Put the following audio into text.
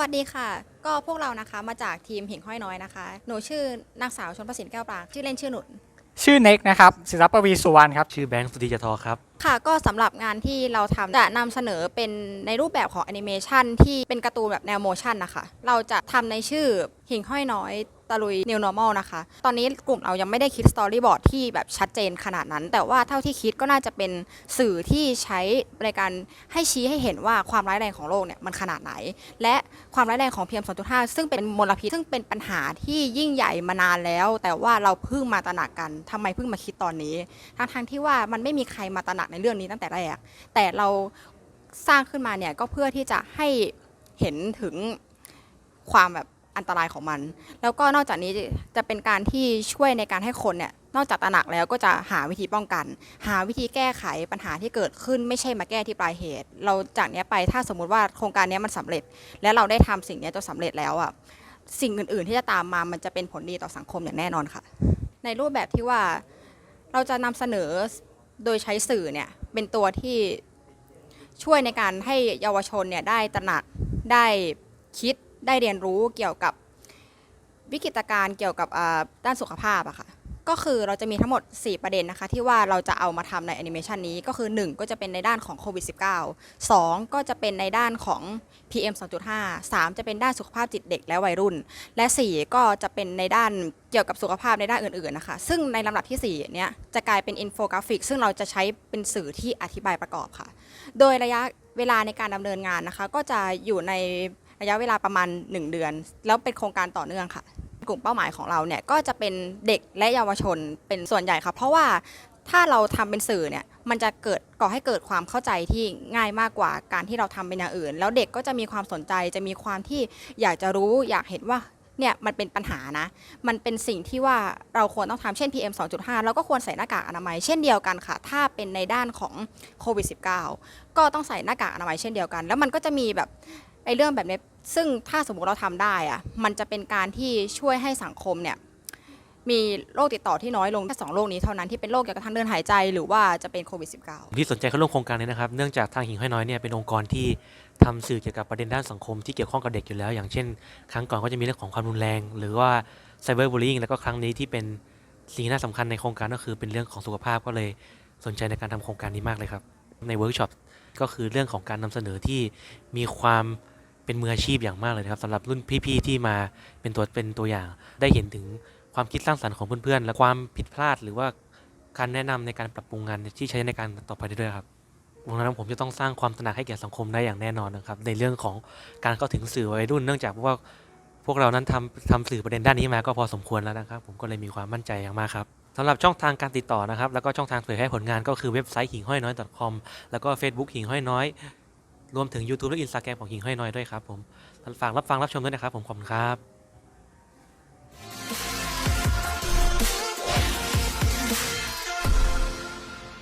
วัสดีค่ะ ก็พวกเรานะคะมาจากทีมหิ่งห้อยน้อยนะคะ หนูชื่อนางสาวชนประสิทธิ์แก้วปรางชื่อเล่นชื่อหนุน ชื่อเน็กนะครับ ศิลปวีสุวรรณครับ ชื่อแบงค์สุธิจทอครับ ค่ะ ก็สำหรับงานที่เราทำจะนำเสนอเป็นในรูปแบบของแอนิเมชันที่เป็นการ์ตูนแบบแนวโมชั่นนะคะ เราจะทำในชื่อ หิ่งห้อยน้อยตะลุย New Normal นะคะ ตอนนี้กลุ่มเรายังไม่ได้คิดสตอรี่บอร์ดที่แบบชัดเจนขนาดนั้น แต่ว่าเท่าที่คิดก็น่าจะเป็นสื่อที่ใช้ในการให้ชี้ให้เห็นว่าความร้ายแรงของโลกเนี่ยมันขนาดไหน และความร้ายแรงของ PM 2.5 ซึ่งเป็นมลพิษซึ่งเป็นปัญหาที่ยิ่งใหญ่มานานแล้ว แต่ว่าเราเพิ่งมาตระหนักกันทำไมเพิ่งมาคิดตอนนี้ทั้งทางที่ว่ามันไม่มีใครมาตระหนักในเรื่องนี้ตั้งแต่แรกแต่เราสร้างขึ้นมาเนี่ยก็เพื่อที่จะให้เห็นถึงความแบบ อันตรายของมัน แล้วก็นอกจากนี้จะเป็นการที่ช่วยในการให้คนเนี่ยนอกจากตระหนักแล้วก็จะหาวิธีป้องกัน หาวิธีแก้ไขปัญหาที่เกิดขึ้นไม่ใช่มาแก้ที่ปลายเหตุ เราจากเนี้ยไปถ้าสมมุติว่าโครงการนี้มันสำเร็จ และเราได้ทำสิ่งนี้จนสำเร็จแล้วอะสิ่งอื่น ๆ ที่จะตามมามันจะเป็นผลดีต่อสังคมอย่างแน่นอนค่ะ ในรูปแบบที่ว่าเราจะนำเสนอโดยใช้สื่อเนี่ยเป็นตัวที่ช่วยในการให้เยาวชนเนี่ยได้ตระหนักได้คิด ได้เรียนรู้เกี่ยวกับวิกฤตการณ์เกี่ยวกับด้านสุขภาพอะค่ะก็คือเราจะมีทั้งหมด 4 ประเด็นนะคะ ที่ว่าเราจะเอามาทำในแอนิเมชันนี้ก็คือ 1 ก็จะเป็นในด้านของโควิด -19 2 ก็จะเป็นในด้านของ PM 2.5 3 จะเป็นด้านสุขภาพจิตเด็กและวัยรุ่น และ 4 ก็จะเป็นในด้านเกี่ยวกับสุขภาพในด้านอื่นๆนะคะ ซึ่งในลำดับที่ 4 เนี้ยจะกลายเป็นอินโฟกราฟิก ซึ่งเราจะใช้เป็นสื่อที่อธิบายประกอบค่ะ โดยระยะเวลาในการดำเนินงานนะคะ ก็จะอยู่ใน ระยะเวลาประมาณ 1 เดือน แล้วเป็นโครงการต่อเนื่องค่ะ กลุ่มเป้าหมายของเราเนี่ยก็จะเป็นเด็กและเยาวชนเป็นส่วนใหญ่ค่ะเพราะว่าถ้าเราทำเป็นสื่อเนี่ยมันจะเกิดก่อให้เกิดความเข้าใจที่ง่ายมากกว่าการที่เราทำเป็นอย่างอื่น แล้วเด็กก็จะมีความสนใจจะมีความที่อยากจะรู้อยากเห็นว่าเนี่ยมันเป็นปัญหานะ มันเป็นสิ่งที่ว่าเราควรต้องทำเช่น PM 2.5 เราก็ควรใส่หน้ากากอนามัยเช่นเดียวกันค่ะ ถ้าเป็นในด้านของโควิด -19 ก็ต้องใส่หน้ากากอนามัยเช่นเดียวกัน แล้วมันก็จะมีแบบไอ้เรื่องแบบนี้ ซึ่งถ้าสมมติเราทำได้อะมันจะเป็นการที่ช่วยให้สังคมเนี่ยมีโรคติดต่อที่น้อยลงแค่สองโรคนี้เท่านั้นที่เป็นโรคเกี่ยวกับทางเดินหายใจหรือว่าจะเป็นโควิด -19 ที่สนใจเข้าร่วมโครงการนี้นะครับ เนื่องจากทางหิ่งห้อยน้อยเนี่ยเป็นองค์กรที่ทำสื่อเกี่ยวกับประเด็นด้านสังคมที่เกี่ยวข้องกับเด็กอยู่แล้ว อย่างเช่น ครั้งก่อนก็จะมีเรื่องของความรุนแรง หรือว่าไซเบอร์บูล i ิ g แล้วก็ครั้งนี้ที่เป็นสิ่งน่าสำคัญในโครงการก็คือเป็นเรื่องของสุขภาพก็เลยสนใจในการทำโครงการนี้มากเลยครับในเวิร์กช็อปก็คือเรื่องของการนำเสนอที่มีความ เป็นมืออาชีพอย่างมากเลยนะครับสำหรับรุ่นพี่ๆที่มาเป็นตัวเป็นตัวอย่าง ได้เห็นถึงความคิดสร้างสรรค์ของเพื่อนๆ และความผิดพลาดหรือว่าการแนะนำในการปรับปรุงงานที่ใช้ในการต่อไปได้ด้วยครับดังนั้นผมจะต้องสร้างความตระหนักให้แก่สังคมได้อย่างแน่นอนนะครับ ในเรื่องของการเข้าถึงสื่อวัยรุ่น เนื่องจากว่าพวกเรานั้นทำทำสื่อประเด็นด้านนี้มาก็พอสมควรแล้วนะครับ ผมก็เลยมีความมั่นใจอย่างมากครับสำหรับช่องทางการติดต่อนะครับ แล้วก็ช่องทางเผยแพร่ผลงานก็คือเว็บไซต์หิ่งห้อยน้อย .com แล้วก็ Facebook หิ่งห้อยน้อย รวมถึง YouTube และ Instagram ของหิ่งห้อยน้อยด้วยครับผมฝากรับฟังรับชมด้วยนะครับผมขอบคุณครับ